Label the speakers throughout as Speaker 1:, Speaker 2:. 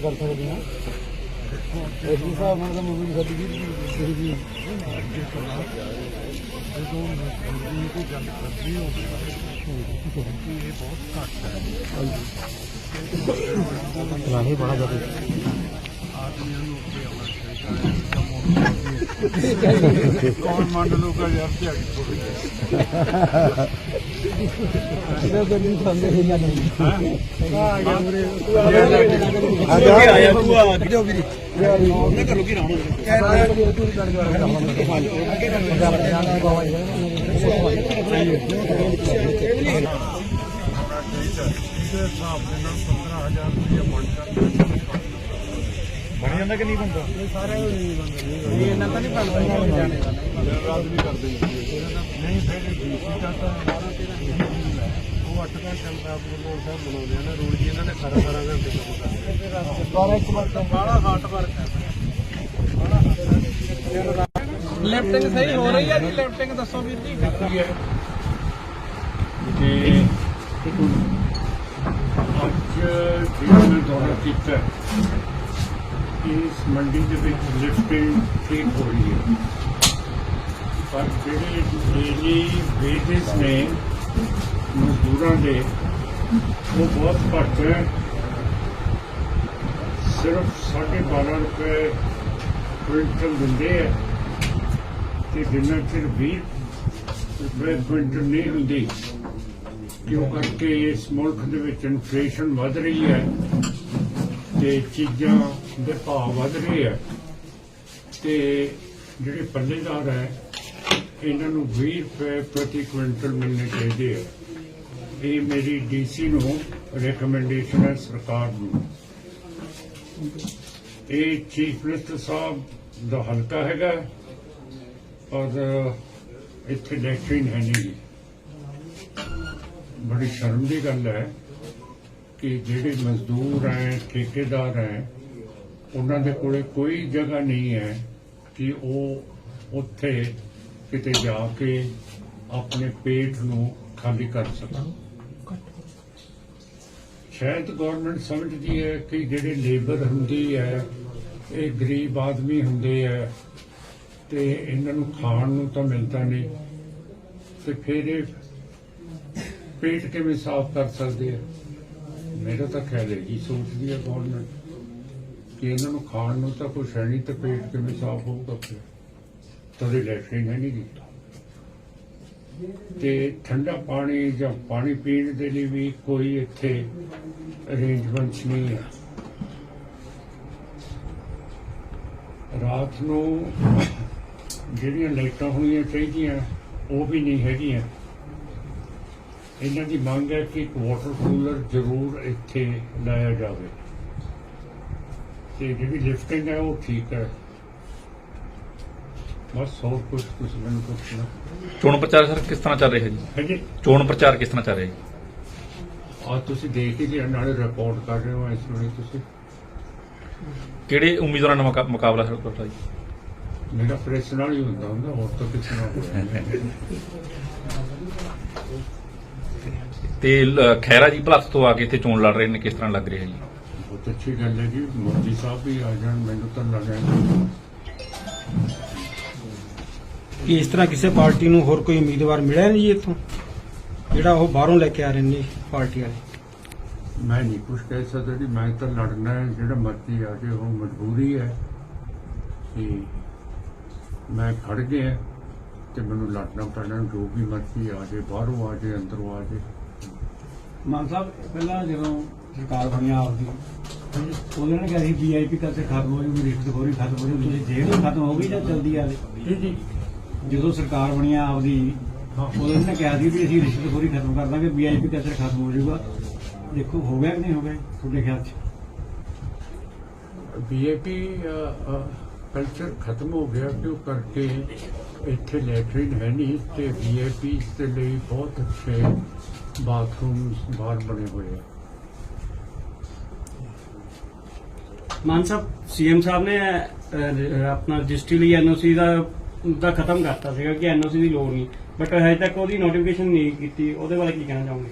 Speaker 1: ਕੰਮ ਕਰ ਸਕਦੇ ਹਾਂ। ਇਸ ਹਿਸਾਬ ਨਾਲ ਤਾਂ ਮੂਵੀ ਸਾਡੀ ਵੀ ਜਿਹੜੀ ਵੀ
Speaker 2: ਜਦੋਂ ਮਜ਼ਦੂਰੀ ਕੋਈ ਗੱਲ ਕਰਦੀ ਹੋਵੇ ਕਿ ਇਹ ਬਹੁਤ ਘੱਟ ਹੈ।
Speaker 1: ਨਹੀਂ ਬੜਾ ਜ਼ਿਆਦਾ।
Speaker 2: ਆਦਮੀਆਂ ਨੂੰ ਉੱਤੇ ਆਉਣਾ ਚਾਹੀਦਾ ਹੈ ਕੰਮ ਕੌਣ ਮੰਨ ਲੂਗਾ ਯਾਰ ਦਿਹਾੜੀ ਥੋੜੀ
Speaker 1: ਇਹਦਾ ਤਾਂ ਨਹੀਂ ਸੰਦੇ ਹੀ ਨਹੀਂ
Speaker 2: ਹਾਂ ਯਾਰ
Speaker 1: ਅੱਗੇ ਆਇਆ ਤੂੰ ਕਿਹਦੇ ਵੀਰੇ ਉਹਨੇ ਕਰ ਲੋਕੀ ਰਾਣੋ
Speaker 2: ਇਹਦੇ ਹਿਸਾਬ ਦੇ ਨਾਲ 15000 ਰੁਪਏ ਬਣ ਜਾਂਦਾ
Speaker 1: ਬਣ ਜਾਂਦਾ ਕਿ ਨਹੀਂ ਬੰਦਾ ਇਹ ਸਾਰੇ ਇਹ ਇਹਨਾਂ ਤਾਂ ਨਹੀਂ ਬਣਦਾ ਜਾਣੇ ਦਾ
Speaker 2: ਰਾਤ ਵੀ ਕਰਦੇ ਨਹੀਂ ਫਿਰ ਡੀਸੀ ਦਾ ਤਾਂ ਉਹ 8 ਘੰਟੇ ਦਾ ਪ੍ਰੋਗਰਾਮ ਸਾਹਿਬ ਬਣਾਉਂਦੇ ਆ ਨਾ ਰੋਜ਼ ਜੀ ਇਹਨਾਂ ਨੇ 18 18 ਘੰਟੇ ਕੰਮ ਕਰਦੇ
Speaker 1: ਬਾਰਾਂ ਇੱਕ ਵਾਰ ਤਾਂ
Speaker 2: ਬਾਹਲਾ ਹਾਰਡ ਵਰਕ ਹੈ।
Speaker 3: ਲਿਫਟਿੰਗ ਸਹੀ ਹੋ ਰਹੀ ਹੈ ਜੀ ਲਿਫਟਿੰਗ ਦੱਸੋ ਵੀਰ ਜੀ।
Speaker 2: ਕੀ ਹੈ ਕਿ ਅੱਜ ਜਿਹੜਾ ਮੈਂ ਦੌਰਾ ਕੀਤਾ ਇਸ ਮੰਡੀ ਦੇ ਵਿੱਚ ਲਿਫਟਿੰਗ ਠੀਕ ਹੋ ਰਹੀ ਹੈ। ਪਰ ਜਿਹੜੇ ਡੇਲੀ ਵੇਜਸ ਨੇ, ਮਜ਼ਦੂਰਾਂ ਦੇ, ਉਹ ਬਹੁਤ ਘੱਟ ਹੈ। ਸਿਰਫ 12.5 ਰੁਪਏ ਕੁਇੰਟਲ ਦਿੰਦੇ ਹੈ ਤੇ ਜਿੰਨਾ ਚਿਰ 20 ਰੁਪਏ ਕੁਇੰਟਲ ਨਹੀਂ ਹੁੰਦੀ, ਕਿਉਂ ਕਰਕੇ ਇਸ ਮੁਲਕ ਦੇ ਵਿੱਚ ਇਨਫਲੇਸ਼ਨ ਵੱਧ ਰਹੀ ਹੈ? ਤੇ ਚੀਜ਼ਾਂ ਦੇ ਭਾਅ ਵਧ ਰਹੇ ਹੈ ਤੇ ਜਿਹੜੇ ਪੱਲੇਦਾਰ ਹੈ, ਇਹਨਾਂ ਨੂੰ 20 ਰੁਪਏ ਪ੍ਰਤੀ ਕੁਇੰਟਲ ਮਿਲਣੇ ਚਾਹੀਦੇ ਆ। ਇਹ ਮੇਰੀ ਡੀਸੀ ਨੂੰ ਰეკਮੈਂਡੇਸ਼ਨ ਹੈ ਸਰਕਾਰ ਨੂੰ। ਇਹ ਚੀਫ ਮਿਨਿਸਟਰ ਸਾਹਿਬ ਦਾ ਹਲਕਾ ਹੈਗਾ, ਔਰ ਇੱਥੇ ਲੈਟਰੀਨ ਹੈ ਨਹੀਂ। ਬੜੀ ਸ਼ਰਮ ਦੀ ਗੱਲ ਹੈ। ਕਿ ਜਿਹੜੇ ਮਜ਼ਦੂਰ ਹੈ, ਠੇਕੇਦਾਰ ਹੈ, ਉਹਨਾਂ ਦੇ ਕੋਲੇ ਕੋਈ ਜਗ੍ਹਾ ਨਹੀਂ ਹੈ ਕਿ ਉਹ ਉੱਥੇ ਕਿਤੇ ਜਾ ਕੇ ਆਪਣੇ ਪੇਟ ਨੂੰ ਖਾਲੀ ਕਰ ਸਕਣ। ਸ਼ਾਇਦ ਗਵਰਨਮੈਂਟ ਸਮਝਦੀ ਹੈ ਕਿ ਜਿਹੜੇ ਲੇਬਰ ਹੁੰਦੀ ਹੈ, ਇਹ ਗਰੀਬ ਆਦਮੀ ਹੁੰਦੇ ਹੈ ਤੇ ਇਹਨਾਂ ਨੂੰ ਖਾਣ ਨੂੰ ਤਾਂ ਮਿਲਦਾ ਨਹੀਂ ਤੇ ਫਿਰ ਇਹ ਪੇਟ ਕਿਵੇਂ ਸਾਫ਼ ਕਰ ਸਕਦੇ ਆ? ਮੇਰਾ ਤਾਂ ਖਿਆਲ ਹੈ ਜੀ ਸੋਚਦੀ ਹੈ? ਗਵਰਨਮੈਂਟ ਕਿ ਇਹਨਾਂ ਨੂੰ ਖਾਣ ਨੂੰ ਤਾਂ ਕੁਛ ਹੈ ਨਹੀਂ ਤੇ ਪੇਟ ਕਿਵੇਂ ਸਾਫ਼ ਹੋਊਗਾ ਫਿਰ? ਤਦੇ ਲੈਟਰਿਨ ਹੈ ਨਹੀਂ ਦਿੱਤਾ। ਤੇ ਠੰਡਾ ਪਾਣੀ ਜਾਂ ਪਾਣੀ ਪੀਣ ਦੇ ਲਈ ਵੀ ਕੋਈ ਇੱਥੇ ਅਰੇਂਜਮੈਂਟਸ ਨਹੀਂ ਹੈ ਰਾਤ ਨੂੰ ਜਿਹੜੀਆਂ ਲਾਈਟਾਂ ਹੋਣੀਆਂ ਚਾਹੀਦੀਆਂ, ਉਹ ਵੀ ਨਹੀਂ ਹੈਗੀਆਂ। ਇਹਨਾਂ ਦੀ ਮੰਗ ਹੈ ਕਿ ਇੱਕ ਵਾਟਰ ਕੂਲਰ ਜ਼ਰੂਰ ਇੱਥੇ ਲਾਇਆ ਜਾਵੇ। ਤੇ ਜਿਹੜੀ ਲਿਫਟਿੰਗ ਹੈ ਉਹ ਠੀਕ ਹੈ। ਬਸ ਹੋਰ ਕੁਝ ਕੁਝ ਮੈਨੂੰ ਪੁੱਛਣਾ।
Speaker 4: ਚੋਣ ਪ੍ਰਚਾਰ ਸਰ ਕਿਸ ਤਰ੍ਹਾਂ ਚੱਲ ਰਿਹਾ ਜੀ?
Speaker 2: ਹੈ ਜੀ
Speaker 4: ਚੋਣ ਪ੍ਰਚਾਰ ਕਿਸ ਤਰ੍ਹਾਂ ਚੱਲ ਰਿਹਾ ਜੀ?
Speaker 2: ਆ ਤੁਸੀਂ ਦੇਖ ਹੀ ਲਿਆ ਨਾਲੇ ਰਿਪੋਰਟ ਕਰ ਰਹੇ ਹੋ ਇਸ ਵੇਲੇ ਤੁਸੀਂ।
Speaker 4: ਕਿਹੜੇ ਉਮੀਦਵਾਰਾਂ ਨਾਲ ਮੁਕਾ- ਮੁਕਾਬਲਾ ਸਰ ਤੁਹਾਡਾ ਜੀ?
Speaker 2: ਮੇਰਾ ਪ੍ਰੈਸ ਨਾਲ ਹੀ ਹੁੰਦਾ ਹੁੰਦਾ ਹੋਰ ਤਾਂ ਕਿਸੇ ਨਾਲ ਹੋਇਆ
Speaker 4: ਤੇ ਲ- ਖਹਿਰਾ ਜੀ ਭਲੱਥ ਤੋਂ ਆ ਕੇ ਇੱਥੇ ਚੋਣ ਲੜ ਰਹੇ ਨੇ ਕਿਸ ਤਰ੍ਹਾਂ ਲੱਗ ਰਿਹਾ ਜੀ?
Speaker 2: ਬਹੁਤ ਅੱਛੀ ਗੱਲ ਹੈ ਜੀ ਮੋਦੀ ਸਾਹਿਬ ਵੀ ਆ ਜਾਣ ਮੈਨੂੰ ਤਾਂ ਲੱਗਿਆ
Speaker 5: ਕਿ ਇਸ ਤਰ੍ਹਾਂ ਕਿਸੇ ਪਾਰਟੀ ਨੂੰ ਹੋਰ ਕੋਈ ਉਮੀਦਵਾਰ ਮਿਲਿਆ ਨਹੀਂ ਜੀ ਇੱਥੋਂ? ਜਿਹੜਾ ਉਹ ਬਾਹਰੋਂ ਲੈ ਕੇ ਆ ਰਹੇ ਨੇ ਪਾਰਟੀ ਵਾਲੇ।
Speaker 2: ਮੈਂ ਨਹੀਂ ਕੁਝ ਕਹਿ ਸਕਦਾ ਜੀ ਮੈਂ ਤਾਂ ਲੜਨਾ ਹੈ ਜਿਹੜਾ ਮਰਜ਼ੀ ਆ ਜੇ ਉਹ ਮਜਬੂਰੀ ਹੈ। ਕਿ ਮੈਂ ਖੜ ਗਿਆ ਤੇ ਮੈਨੂੰ ਲੜਨਾ ਪੈਣਾ ਜੋ ਵੀ ਮਰਜ਼ੀ ਆ ਜੇ ਬਾਹਰੋਂ ਆ ਜੇ ਅੰਦਰੋਂ ਆ ਜੇ
Speaker 5: ਮਾਨ ਸਾਹਿਬ ਪਹਿਲਾਂ ਜਦੋਂ ਸਰਕਾਰ ਬਣਿਆ ਆਪਦੀ ਉਹਨਾਂ ਨੇ ਕਿਹਾ ਸੀ ਵੀਆਈਪੀ ਕਦੇ ਖਤਮ ਹੋ ਜੂਗੀ ਰਿਸ਼ਤਖੋਰੀ ਖਤਮ ਹੋ ਜੂਗੀ ਤੁਸੀਂ ਜੇਲ੍ਹ ਖਤਮ ਹੋ ਗਈ ਜਾਂ ਚਲਦੀ ਆ
Speaker 2: ਜੀ ਜੀ।
Speaker 5: ਜਦੋਂ ਸਰਕਾਰ ਬਣਿਆ ਆਪਦੀ ਉਹਨਾਂ ਨੇ ਕਿਹਾ ਸੀ ਵੀ ਅਸੀਂ ਰਿਸ਼ਤਖੋਰੀ ਖਤਮ ਕਰ ਦਾਂਗੇ ਵੀਆਈਪੀ ਕਦੇ ਖਤਮ ਹੋ ਜਾਊਗਾ। ਦੇਖੋ ਹੋ ਗਿਆ ਕਿ ਨਹੀਂ ਹੋ ਗਿਆ ਤੁਹਾਡੇ ਖਿਆਲ 'ਚ?
Speaker 2: ਬੀਏਪੀ ਕਲਚਰ ਖਤਮ ਹੋ ਗਿਆ ਕਿਉਂ ਕਰਕੇ ਇੱਥੇ ਲੈਟਰਿਨ ਹੈ ਨਹੀਂ ਤੇ ਬੀਏਪੀ ਦੇ ਲਈ ਬਹੁਤ ਅੱਛੇ ਬਾਥਰੂਮਸ ਬਾਹਰ ਬਣੇ ਹੋਏ ਆ।
Speaker 5: ਮਾਨ ਸਾਹਿਬ ਸੀਐਮ ਸਾਹਿਬ ਨੇ ਅਹ, ਆਪਣਾ ਰਜਿਸਟਰੀ ਲਈ ਐਨਓਸੀ ਦਾ ਦਾ ਖਤਮ ਕਰਤਾ ਸੀਗਾ ਕਿ ਐਨਓਸੀ ਦੀ ਲੋੜ ਨਹੀਂ। ਬਟ ਹਜੇ ਤੱਕ ਉਹਦੀ ਨੋਟੀਫਿਕੇਸ਼ਨ ਨਹੀਂ ਕੀਤੀ। ਉਹਦੇ ਬਾਰੇ ਕੀ ਕਹਿਣਾ ਚਾਹੋਗੇ?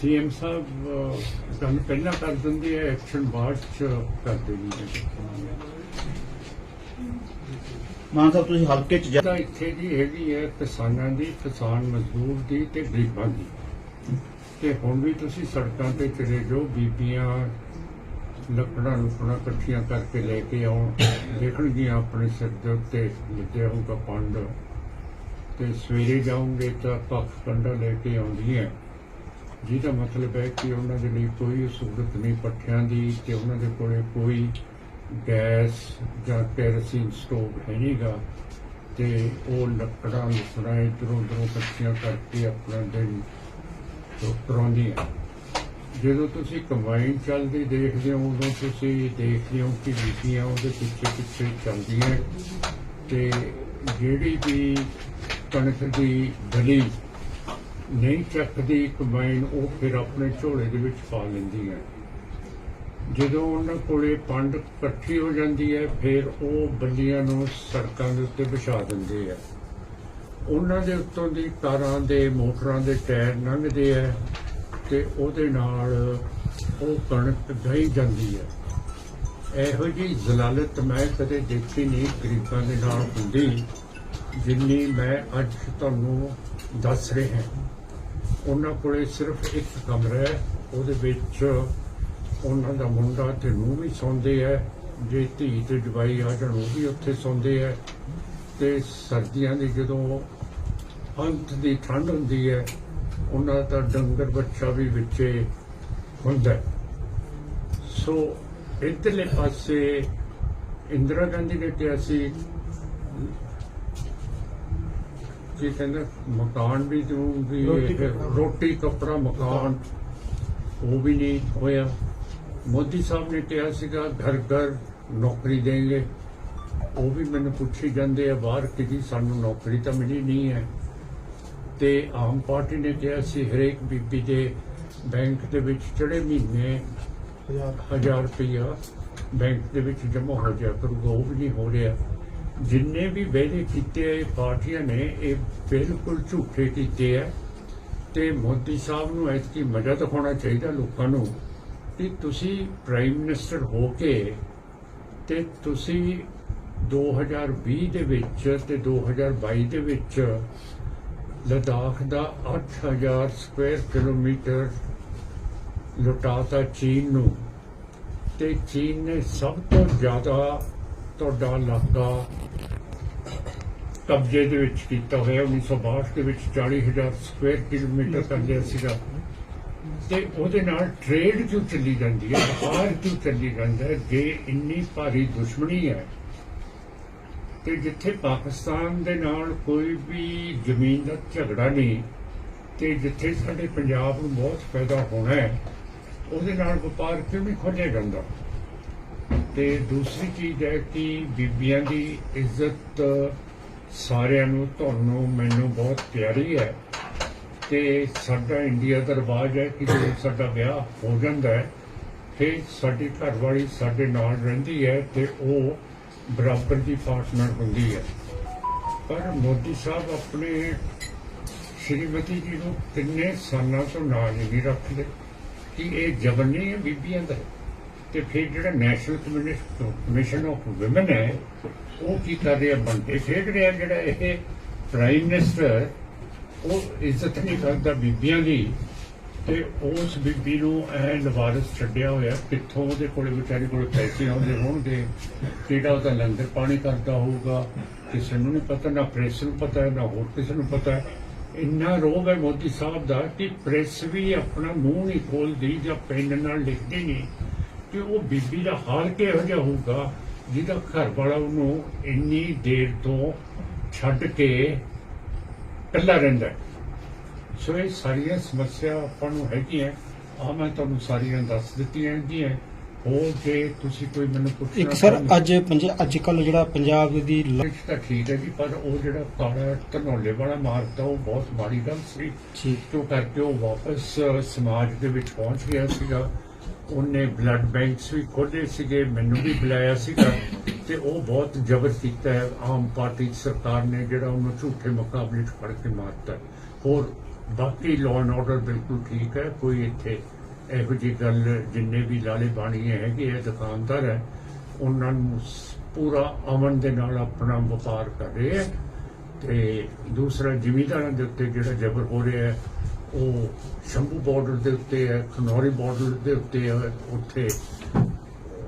Speaker 2: ਸੀਐਮ ਸਾਹਿਬ ਅਹ, ਗੱਲ ਪਹਿਲਾਂ ਕਰ ਦਿੰਦੇ ਆ ਐਕਸ਼ਨ ਬਾਅਦ ਚ ਕਰਦੇ ਨਹੀਂ
Speaker 1: ਮਾਨ ਸਾਹਿਬ ਤੁਸੀਂ ਹਲਕੇ ਚ ਜਾ-
Speaker 2: ਜਿਹੜਾ ਇੱਥੇ ਦੀ ਹੈਗੀ ਹੈ ਕਿਸਾਨਾਂ ਦੀ ਕਿਸਾਨ ਮਜ਼ਦੂਰ ਦੀ ਤੇ ਗਰੀਬਾਂ ਦੀ। ਤੇ ਹੁਣ ਵੀ ਤੁਸੀਂ ਸੜਕਾਂ ਤੇ ਚਲੇ ਜਾਓ, ਬੀਬੀਆਂ ਲੱਕੜਾਂ ਲੁਕੜਾਂ ਇਕੱਠੀਆਂ ਕਰਕੇ ਲੈ ਕੇ ਆਉਣ। ਦੇਖਣਗੀਆਂ ਆਪਣੇ ਸਿਰ ਦੇ ਉੱਤੇ ਲਿਖਿਆ ਹੋਊਗਾ ਪੰਡ। ਤੇ ਸਵੇਰੇ ਜਾਉਂਗੇ ਤਾਂ ਪੱਖ ਕੰਡਾ ਲੈ ਕੇ ਆਉਂਦੀਆਂ। ਜਿਹਦਾ ਮਤਲਬ ਹੈ ਕਿ ਉਹਨਾਂ ਦੇ ਲਈ ਕੋਈ ਸਹੂਲਤ ਨਹੀਂ ਪੱਠਿਆਂ ਦੀ ਤੇ ਉਹਨਾਂ ਦੇ ਕੋਲੇ ਕੋਈ ਗੈਸ ਜਾਂ ਕੈਰੋਸਿਨ ਸਟੋਵ ਹੈ ਨਹੀਂਗਾ ਤੇ ਉਹ ਲੱਕੜਾਂ, ਲੁਕੜਾਂ ਇੱਧਰੋਂ ਉੱਧਰੋਂ ਇਕੱਠੀਆਂ ਕਰਕੇ ਆਪਣਾ ਦਿਨ ਕਰਾਉਂਦੀ ਹੈ ਜਦੋਂ ਤੁਸੀਂ ਕੰਬਾਈਨ ਚੱਲਦੀ ਦੇਖਦੇ ਹੋ, ਉਦੋਂ ਤੁਸੀਂ ਦੇਖਦੇ ਹੋ ਕਿ ਬੀਬੀਆਂ ਉਹਦੇ ਪਿੱਛੇ ਪਿੱਛੇ ਚੱਲਦੀਆਂ ਤੇ ਜਿਹੜੀ ਵੀ ਕਣਕ ਦੀ ਗਲੀ ਨਹੀਂ ਚੱਕਦੀ ਕੰਬਾਈਨ, ਉਹ ਫਿਰ ਆਪਣੇ ਝੋਲੇ ਦੇ ਵਿੱਚ ਪਾ ਲੈਂਦੀ ਹੈ। ਜਦੋਂ ਉਹਨਾਂ ਕੋਲੇ ਪੰਡ ਇਕੱਠੀ ਹੋ ਜਾਂਦੀ ਹੈ, ਫਿਰ ਉਹ ਬੱਲੀਆਂ ਨੂੰ ਸੜਕਾਂ ਦੇ ਉੱਤੇ ਵਿਛਾ ਦਿੰਦੇ ਆ। ਉਹਨਾਂ ਦੇ ਉੱਤੋਂ ਦੀ ਕਾਰਾਂ ਦੇ, ਮੋਟਰਾਂ ਦੇ ਟਾਇਰ ਲੰਘਦੇ ਆ ਤੇ ਉਹਦੇ ਨਾਲ ਉਹ ਕਣਕ ਗਈ ਜਾਂਦੀ ਹੈ ਇਹੋ ਜੀ ਜ਼ਲਾਲਤ ਮੈਂ ਕਦੇ ਦੇਖੀ ਨਹੀਂ, ਗਰੀਬਾਂ ਦੇ ਨਾਲ ਹੁੰਦੀ, ਜਿੰਨੀ ਮੈਂ ਅੱਜ ਤੁਹਾਨੂੰ ਦੱਸ ਰਿਹਾ। ਉਹਨਾਂ ਕੋਲੇ ਸਿਰਫ ਇੱਕ ਕਮਰਾ ਹੈ, ਉਹਦੇ ਵਿੱਚ ਉਹਨਾਂ ਦਾ ਮੁੰਡਾ ਤੇ ਨੂੰ ਵੀ ਸੌਂਦੇ ਹੈ ਜੇ ਧੀ ਤੇ ਜਵਾਈ ਆ ਜਾਣ, ਉਹ ਵੀ ਉੱਥੇ ਸੌਂਦੇ ਹੈ ਤੇ ਸਰਦੀਆਂ ਦੀ ਜਦੋਂ ਅੰਤ ਦੀ ਠੰਡ ਹੁੰਦੀ ਹੈ ਉਹਨਾਂ ਦਾ ਡੰਗਰ ਬੱਚਾ ਵੀ ਵਿੱਚੇ ਹੁੰਦਾ। ਸੋ ਇੱਧਰਲੇ ਪਾਸੇ ਇੰਦਰਾ ਗਾਂਧੀ ਨੇ ਕਿਹਾ ਸੀ ਕੀ ਕਹਿੰਦਾ ਮਕਾਨ ਵੀ ਦੂੰਗੀ
Speaker 1: ਰੋਟੀ ਕੱਪੜਾ।
Speaker 2: ਰੋਟੀ ਕੱਪੜਾ ਮਕਾਨ ਉਹ ਵੀ ਨਹੀਂ ਹੋਇਆ ਮੋਦੀ ਸਾਹਿਬ ਨੇ ਕਿਹਾ ਸੀਗਾ ਘਰ ਘਰ ਨੌਕਰੀ ਦੇਂਗੇ ਉਹ ਵੀ ਮੈਨੂੰ ਪੁੱਛੀ ਜਾਂਦੇ ਆ ਬਾਹਰ ਕਿ ਜੀ ਸਾਨੂੰ ਨੌਕਰੀ ਤਾਂ ਮਿਲੀ ਨਹੀਂ ਹੈ। ਤੇ ਆਮ ਪਾਰਟੀ ਨੇ ਕਿਹਾ ਸੀ ਹਰੇਕ ਬੀਬੀ ਦੇ ਬੈਂਕ ਦੇ ਵਿੱਚ ਚੜੇ ਮਹੀਨੇ ਹਜ਼ਾਰ ਰੁਪਇਆ ਬੈਂਕ ਦੇ ਵਿੱਚ ਜਮ੍ਹਾਂ ਹੋ ਜਾਇਆ ਕਰੂਗਾ, ਉਹ ਵੀ ਨਹੀਂ ਹੋ ਰਿਹਾ। ਜਿੰਨੇ ਵੀ ਵਾਅਦੇ ਕੀਤੇ ਆ ਪਾਰਟੀਆਂ ਨੇ, ਇਹ ਬਿਲਕੁਲ ਝੂਠੇ ਕੀਤੇ ਆ। ਤੇ ਮੋਦੀ ਸਾਹਿਬ ਨੂੰ ਐਤਕੀ ਮਜ਼ਾ ਦਿਖਾਉਣਾ ਚਾਹੀਦਾ ਲੋਕਾਂ ਨੂੰ ਕਿ ਤੁਸੀਂ ਪ੍ਰਾਈਮ ਮਿਨਿਸਟਰ ਹੋ ਕੇ ਤੇ ਤੁਸੀਂ 2020 ਦੇ ਵਿੱਚ ਤੇ 2022 ਦੇ ਵਿੱਚ ਲਦਾਖ ਦਾ 8000 ਸਕੁਅਰ ਕਿਲੋਮੀਟਰ ਲੁਟਾਤਾ ਚੀਨ ਨੂੰ। ਤੇ ਚੀਨ ਨੇ ਸਭ ਤੋਂ ਜ਼ਿਆਦਾ ਤੁਹਾਡਾ ਇਲਾਕਾ ਕਬਜ਼ੇ ਦੇ ਵਿੱਚ ਕੀਤਾ ਹੋਇਆ 1962 ਦੇ ਵਿੱਚ 40000 ਸਕੁਅਰ ਕਿਲੋਮੀਟਰ ਕਰ ਲਿਆ ਸੀਗਾ। ਤੇ ਉਹਦੇ ਨਾਲ ਟ੍ਰੇਡ ਕਿਉਂ ਚੱਲੀ ਜਾਂਦੀ ਹੈ? ਵਪਾਰ ਕਿਉਂ ਚੱਲੀ ਜਾਂਦਾ ਹੈ? ਜੇ ਇੰਨੀ ਭਾਰੀ ਦੁਸ਼ਮਣੀ ਹੈ ਤੇ ਜਿੱਥੇ ਪਾਕਿਸਤਾਨ ਦੇ ਨਾਲ ਕੋਈ ਵੀ ਜ਼ਮੀਨ ਦਾ ਝਗੜਾ ਨਹੀਂ, ਤੇ ਜਿੱਥੇ ਸਾਡੇ ਪੰਜਾਬ ਨੂੰ ਬਹੁਤ ਫਾਇਦਾ ਹੋਣਾ ਹੈ, ਉਹਦੇ ਨਾਲ ਵਪਾਰ ਕਿਉਂ ਨਹੀਂ ਖੋਲ੍ਹਿਆ ਜਾਂਦਾ? ਤੇ ਦੂਸਰੀ ਚੀਜ਼ ਹੈ ਕਿ ਬੀਬੀਆਂ ਦੀ ਇੱਜ਼ਤ ਸਾਰਿਆਂ ਨੂੰ, ਤੁਹਾਨੂੰ, ਮੈਨੂੰ ਬਹੁਤ ਪਿਆਰੀ ਹੈ। ਤੇ ਸਾਡਾ ਇੰਡੀਆ ਦਾ ਰਿਵਾਜ ਹੈ ਕਿ ਜਦੋਂ ਸਾਡਾ ਵਿਆਹ ਹੋ ਜਾਂਦਾ ਹੈ, ਫਿਰ ਸਾਡੀ ਘਰਵਾਲੀ ਸਾਡੇ ਨਾਲ ਰਹਿੰਦੀ ਹੈ ਤੇ ਉਹ ਬਰਾਬਰ ਦੀ ਪਾਰਟਨਰ ਹੁੰਦੀ ਹੈ। ਪਰ ਮੋਦੀ ਸਾਹਿਬ ਆਪਣੇ ਸ਼੍ਰੀਮਤੀ ਜੀ ਨੂੰ ਕਿੰਨੇ ਸਾਲਾਂ ਤੋਂ ਨਾਲ ਨਹੀਂ ਰੱਖਦੇ ਕਿ ਇਹ ਜ਼ਬਰ ਨਹੀਂ ਹੈ ਬੀਬੀਆਂ ਦਾ। ਤੇ ਫਿਰ ਜਿਹੜਾ national communist commission of women ਹੈ, ਉਹ ਕੀ ਕਰ ਰਿਹਾ ਬੰਦੇ ਖੇਡ ਰਿਹਾ ਜਿਹੜਾ ਇਹ ਪ੍ਰਾਈਮ ਮਿਨਿਸਟਰ ਉਹ ਇੱਜ਼ਤ ਨਹੀਂ ਕਰਦਾ ਬੀਬੀਆਂ ਦੀ। ਤੇ ਉਸ ਬੀਬੀ ਨੂੰ ਇਹ ਲਵਾਰਸ ਛੱਡਿਆ ਹੋਇਆ, ਕਿੱਥੋਂ ਉਹਦੇ ਕੋਲੇ ਵਿਚਾਰੇ ਕੋਲ ਪੈਸੇ ਆਉਂਦੇ ਹੋਣਗੇ, ਕਿਹੜਾ ਉਹਦਾ ਲੰਗਰ ਪਾਣੀ ਕਰਦਾ ਹੋਊਗਾ, ਕਿਸੇ ਨੂੰ ਨਹੀਂ ਪਤਾ, ਨਾ ਪ੍ਰੈਸ ਨੂੰ ਪਤਾ ਹੈ, ਨਾ ਹੋਰ ਕਿਸੇ ਨੂੰ ਪਤਾ ਹੈ ਇੰਨਾ ਰੋਗ ਹੈ ਮੋਦੀ ਸਾਹਿਬ ਦਾ ਕਿ ਪ੍ਰੈਸ ਵੀ ਆਪਣਾ ਮੂੰਹ ਨਹੀਂ ਖੋਲਦੀ ਜਾਂ ਪੈਨ ਨਾਲ ਲਿਖਦੀ ਨਹੀਂ ਕਿ ਉਹ ਬੀਬੀ ਦਾ ਹਾਲ ਕਿਹੋ ਜਿਹਾ ਹੋਊਗਾ, ਜਿਹਦਾ ਘਰ ਵਾਲਾ ਉਹਨੂੰ ਇੰਨੀ ਦੇਰ ਤੋਂ ਛੱਡ ਕੇ ਇਕੱਲਾ ਰਹਿੰਦਾ ਹੈ। ਸੋ ਇਹ ਸਾਰੀਆਂ ਸਮੱਸਿਆ ਆਪਾਂ ਨੂੰ ਹੈਗੀਆਂ। ਆ ਮੈਂ ਤੁਹਾਨੂੰ ਸਾਰੀਆਂ ਦੱਸ ਦਿੱਤੀਆਂ ਹੈਗੀਆਂ। ਹੋਰ ਜੇ ਤੁਸੀਂ ਕੋਈ ਮੈਨੂੰ ਪੁੱਛਣਾ
Speaker 6: ਇੱਕ ਸਰ ਅੱਜ ਪੰਜ ਅੱਜ ਕੱਲ ਜਿਹੜਾ ਪੰਜਾਬ ਦੀ ਲ-
Speaker 2: ਵਿੱਚ ਤਾਂ ਠੀਕ ਹੈ ਜੀ ਪਰ ਉਹ ਜਿਹੜਾ ਕਾਲਾ ਧਨੌਲੇ ਵਾਲਾ ਮਾਰਦਾ ਉਹ ਬਹੁਤ ਮਾੜੀ ਗੱਲ ਸੀ। ਕਿਉਂ ਕਰਕੇ ਉਹ ਵਾਪਸ ਸਮਾਜ ਦੇ ਵਿੱਚ ਪਹੁੰਚ ਗਿਆ ਸੀਗਾ। ਉਹਨੇ ਬਲੱਡ ਬੈਂਕਸ ਵੀ ਖੋਲ੍ਹੇ ਸੀਗੇ ਮੈਨੂੰ ਵੀ ਬੁਲਾਇਆ ਸੀਗਾ। ਤੇ ਉਹ ਬਹੁਤ ਜ਼ਬਰ ਕੀਤਾ ਹੈ। ਆਮ ਪਾਰਟੀ ਸਰਕਾਰ ਨੇ ਜਿਹੜਾ ਉਹਨੂੰ ਝੂਠੇ ਮੁਕਾਬਲੇ 'ਚ ਫੜ ਕੇ ਮਾਰਤਾ ਹੋਰ ਬਾਕੀ ਲਾਅ ਐਂਡ ਆਰਡਰ ਬਿਲਕੁਲ ਠੀਕ ਹੈ, ਕੋਈ ਇੱਥੇ ਇਹੋ ਜਿਹੀ ਗੱਲ ਜਿੰਨੇ ਵੀ ਲਾਲੇ ਬਾਣੀਏ ਹੈਗੇ ਆ, ਦੁਕਾਨਦਾਰ ਹੈ, ਉਹਨਾਂ ਨੂੰ ਪੂਰਾ ਅਮਨ ਦੇ ਨਾਲ ਆਪਣਾ ਵਪਾਰ ਕਰ ਰਹੇ ਹੈ ਤੇ ਦੂਸਰਾ ਜ਼ਿਮੀਦਾਰਾਂ ਦੇ ਉੱਤੇ ਜਿਹੜਾ ਜ਼ਬਰ ਹੋ ਰਿਹਾ ਹੈ, ਉਹ ਸ਼ੰਭੂ ਬਾਰਡਰ ਦੇ ਉੱਤੇ ਹੈ, ਖਨੌਰੀ ਬਾਰਡਰ ਦੇ ਉੱਤੇ ਹੈ, ਉੱਥੇ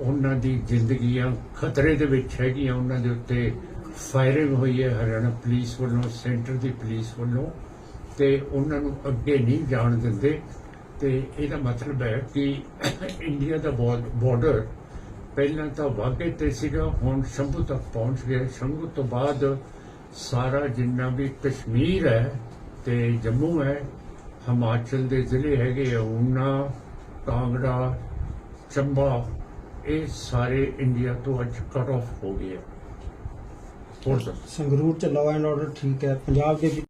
Speaker 2: ਉਹਨਾਂ ਦੀ ਜ਼ਿੰਦਗੀਆਂ ਖਤਰੇ ਦੇ ਵਿੱਚ ਹੈਗੀਆਂ, ਉਹਨਾਂ ਦੇ ਉੱਤੇ ਫਾਇਰਿੰਗ ਹੋਈ ਹੈ, ਹਰਿਆਣਾ ਪੁਲਿਸ ਵੱਲੋਂ, ਸੈਂਟਰ ਦੀ ਪੁਲਿਸ ਵੱਲੋਂ। ਤੇ ਉਹਨਾਂ ਨੂੰ ਅੱਗੇ ਨਹੀਂ ਜਾਣ ਦਿੰਦੇ। ਤੇ ਇਹਦਾ ਮਤਲਬ ਹੈ ਕਿ ਇੰਡੀਆ ਦਾ ਬਾਰਡਰ ਪਹਿਲਾਂ ਤਾਂ ਵਾਘੇ ਤੇ ਸੀਗਾ, ਹੁਣ ਸ਼ੰਭੂ ਤੱਕ ਪਹੁੰਚ ਗਿਆ। ਸ਼ੰਭੂ ਤੋਂ ਬਾਅਦ ਸਾਰਾ ਜਿੰਨਾ ਵੀ ਕਸ਼ਮੀਰ ਹੈ ਤੇ ਜੰਮੂ ਹੈ, ਹਿਮਾਚਲ ਦੇ ਜ਼ਿਲ੍ਹੇ ਹੈਗੇ ਆ, ਊਨਾ, ਕਾਂਗੜਾ, ਚੰਬਾ, ਇਹ ਸਾਰੇ ਇੰਡੀਆ ਤੋਂ ਅੱਜ ਕਟ ਆਫ ਹੋ ਗਏ ਆ।
Speaker 6: ਸੰਗਰੂਰ ਚ ਲਾਅ ਐਂਡ ਆਰਡਰ ਠੀਕ ਹੈ, ਪੰਜਾਬ ਦੇ ਵਿੱਚ